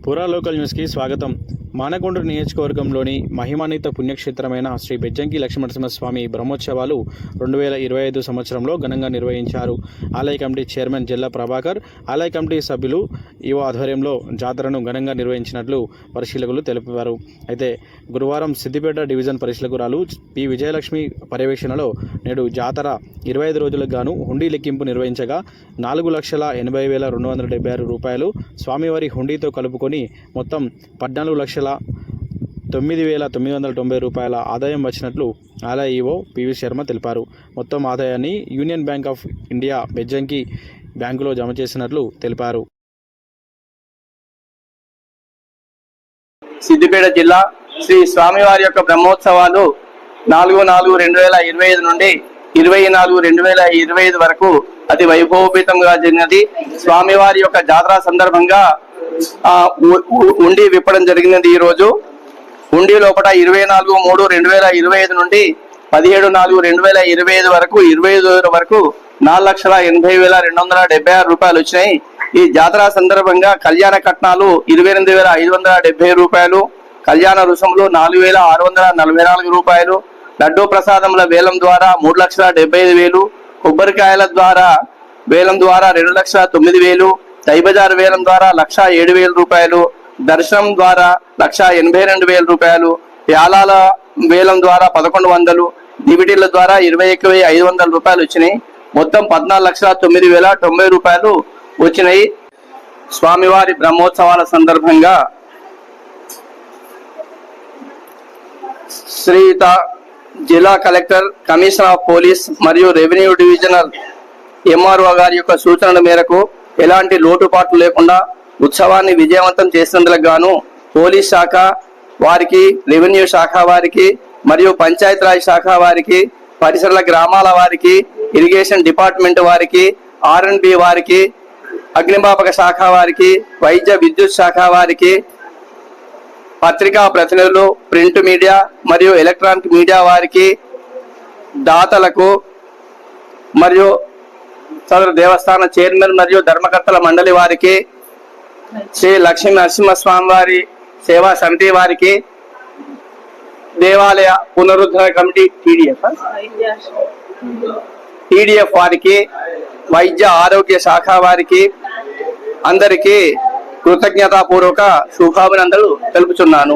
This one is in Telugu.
పురా లోకల్ న్యూస్కి స్వాగతం మానకొండ నియోజకవర్గంలోని మహిమాన్విత పుణ్యక్షేత్రమైన శ్రీ బెజ్జంకి లక్ష్మణనరసింహస్వామి బ్రహ్మోత్సవాలు రెండు వేల ఇరవై ఐదు సంవత్సరంలో ఘనంగా నిర్వహించారు. ఆలయ కమిటీ చైర్మన్ జిల్లా ప్రభాకర్ ఆలయ కమిటీ సభ్యులు ఈవో ఆధ్వర్యంలో జాతరను ఘనంగా నిర్వహించినట్లు పరిశీలకులు తెలిపారు. అయితే గురువారం సిద్దిపేట డివిజన్ పరిశీలకురాలు పి. విజయలక్ష్మి పర్యవేక్షణలో నేడు జాతర ఇరవై ఐదు రోజులకు గాను హుండీ లెక్కింపు నిర్వహించగా నాలుగు లక్షల ఎనభై వేల రెండు వందల డెబ్బై ఆరు రూపాయలు స్వామివారి హుండీతో కలుపుకొని మొత్తం పద్నాలుగు లక్షల తొమ్మిది వేల తొమ్మిది వందల తొంభై రూపాయల ఆదాయం వచ్చినట్లు ఆలయ ఈవో పివి శర్మ తెలిపారు. మొత్తం ఆదాయాన్ని Union Bank of India Bejjanki బ్యాంకులో జమ చేసినట్లు తెలిపారు. సిద్దిపేట జిల్లా శ్రీ స్వామివారి యొక్క బ్రహ్మోత్సవాలు నాలుగు నాలుగు రెండు వేల ఇరవై ఐదు నుండి ఇరవై నాలుగు రెండు వేల ఇరవై ఐదు వరకు అతి వైభవపేతంగా జరిగినది. స్వామివారి యొక్క జాతర సందర్భంగా ఉండి విప్పడం జరిగినది ఈ రోజు ఉండి లోపల ఇరవై నాలుగు మూడు రెండు వేల ఇరవై ఐదు నుండి పదిహేడు నాలుగు రెండు వేల ఇరవై ఐదు వరకు ఇరవై ఐదు వరకు నాలుగు లక్షల ఎనభై వేల రెండు వందల డెబ్బై ఆరు రూపాయలు వచ్చినాయి. ఈ జాతర సందర్భంగా కళ్యాణ కట్నాలు ఇరవై ఎనిమిది వేల ఐదు వందల డెబ్బై రూపాయలు కళ్యాణ రుసములు నాలుగు వేల ఆరు వందల నలభై నాలుగు రూపాయలు లడ్డూ ప్రసాదముల వేలం ద్వారా మూడు లక్షల డెబ్బై ఐదు వేలు కొబ్బరికాయల ద్వారా వేలం ద్వారా రెండు లక్షల తొమ్మిది వేలు దైబజార్ వేలం ద్వారా లక్ష ఏడు వేల రూపాయలు దర్శనం ద్వారా లక్ష ఎనభై రెండు వేల రూపాయలు యాలాల వేలం ద్వారా పదకొండు వందలు డివిటీల ద్వారా ఇరవై ఒక్క వెయ్యి ఐదు వందల రూపాయలు వచ్చినాయి. మొత్తం పద్నాలుగు లక్షల తొమ్మిది వేల తొంభై రూపాయలు వచ్చినాయి. స్వామివారి బ్రహ్మోత్సవాల సందర్భంగా శ్రీత జిల్లా కలెక్టర్ కమిషనర్ ఆఫ్ పోలీస్ మరియు రెవెన్యూ డివిజనల్ ఎంఆర్ఓ గారి యొక్క సూచనల మేరకు ఎలాంటి లోటుపాట్లు లేకుండా ఉత్సవాన్ని విజయవంతం చేసినందుకు గాను పోలీస్ శాఖ వారికి రెవెన్యూ శాఖ వారికి మరియు పంచాయతీరాజ్ శాఖ వారికి పరిసరాల గ్రామాల వారికి ఇరిగేషన్ డిపార్ట్మెంట్ వారికి ఆర్ఎన్బి వారికి అగ్నిమాపక శాఖ వారికి వైద్య విద్యుత్ శాఖ వారికి పత్రికా ప్రతినిధులు ప్రింట్ మీడియా మరియు ఎలక్ట్రానిక్ మీడియా వారికి దాతలకు మరియు సదరు దేవస్థాన చైర్మన్ మరియు ధర్మకర్తల మండలి వారికి శ్రీ లక్ష్మీ నరసింహస్వామి వారి సేవా సమితి వారికి దేవాలయ పునరుద్ధరణ కమిటీ టీడీఎఫ్ టీడీఎఫ్ వారికి వైద్య ఆరోగ్య శాఖ వారికి అందరికీ కృతజ్ఞతాపూర్వక శుభాభినందనలు తెలుపుచున్నాను.